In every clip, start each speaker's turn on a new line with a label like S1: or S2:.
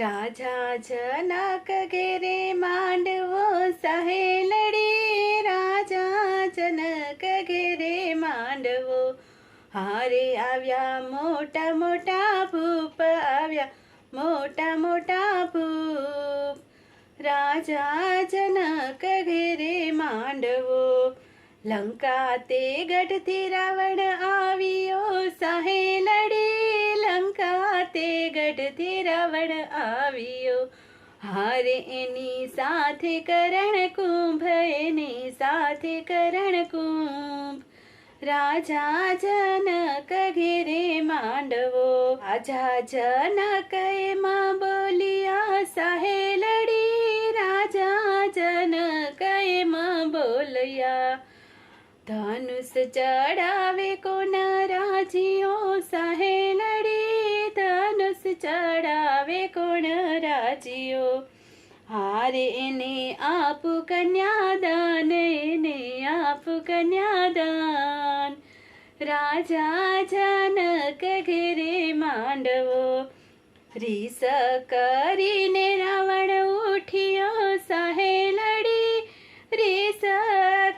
S1: રાજા જનક ઘેરે માંડવો સહેલડી રાજા જનક ઘેરે માંડવો. હારે આવ્યા મોટા મોટા ભૂપ, આવ્યા મોટા મોટા ભૂપ. રાજા જનક ઘેરે માંડવો, લંકા તે ગઢથી રાવણ આવ્યો સહેલડી રાવણ આવ્યો. હારે એની સાથે કરણ કુંભ, એની સાથે કરણ કુંભ. રાજા જનક ઘેરે માંડવો. રાજા જનક એમાં બોલિયા સહેલડી રાજા જનક એમાં બોલ્યા, ધનુષ ચડાવે કોના રાજીઓ? સહેલડી ધનુષ ચડાવે કોણ રાજીઓ હારે એને આપું કન્યાદાન એને આપું કન્યાદાન રાજા જનક ઘેરે માંડવો રીસ કરીને રાવણ ઉઠ્યો સહેલડી રીસ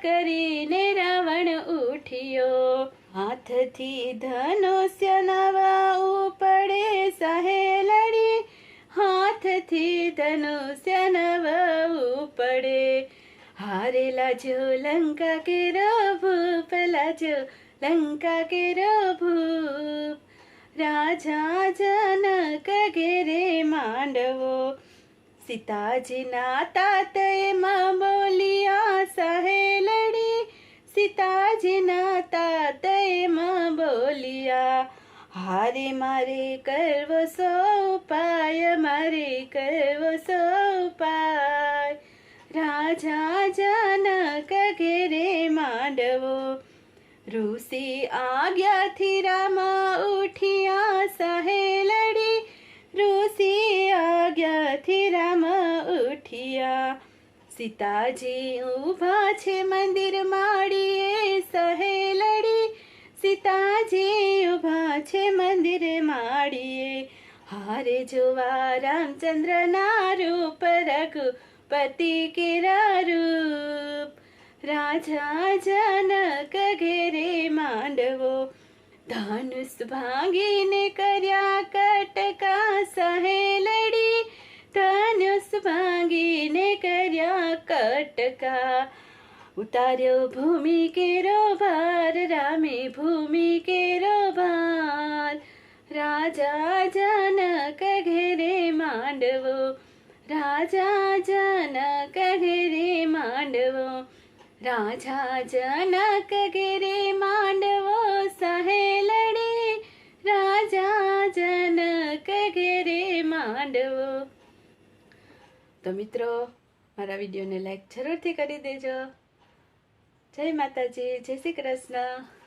S1: કરીને રાવણ ઉઠ્યો હાથથી ધનુષ્ય નવા ઉપડે સહેલડી હાથથી ધનુષ્ય હારેલા જો લંકા કે ભૂપ લાજો લંકા કે રભૂપ રાજા જનક ઘેરે માંડવો, સીતાજીના તાતયમાં બોલિયા સહેલડી સીતાજીના તાતયમાં બોલિયા, હારે મારે કરવો સો ઉપાય મારે કરવો સો ઉપાય રાજા જનક ઘેરે માંડવો. ઋષિ આજ્ઞાથી રામા ઉઠ્યા સહેલડી ઋષિ આજ્ઞાથી રામા ઉઠ્યા. સીતાજી ઊભા છે મંદિર માડીએ સહેલડી સીતાજી ઊભા છે મંદિર માળીએ. હારે જોવા રામચંદ્રના રૂપ રઘુપતિ કેરા रूप રાજા જનક ઘેરે માંડવો ધનુષ ભાંગીને કર્યા કટકા સહેલડી ધનુષ ભાંગીને કર્યા કટકા ઉતાર્યો ભૂમિ કેરો ભાર રામે ભૂમિ કેરો ભાર રાજા જનક ઘેરે માંડવો રાજા જનક ઘેરે માંડવો રાજા જનક ઘેરે માંડવો સહેલડી રાજા જનક ઘેરે માંડવો તો મિત્રો મારા વિડીયોને લાઈક જરૂરથી કરી દેજો જય માતાજી જય શ્રી કૃષ્ણ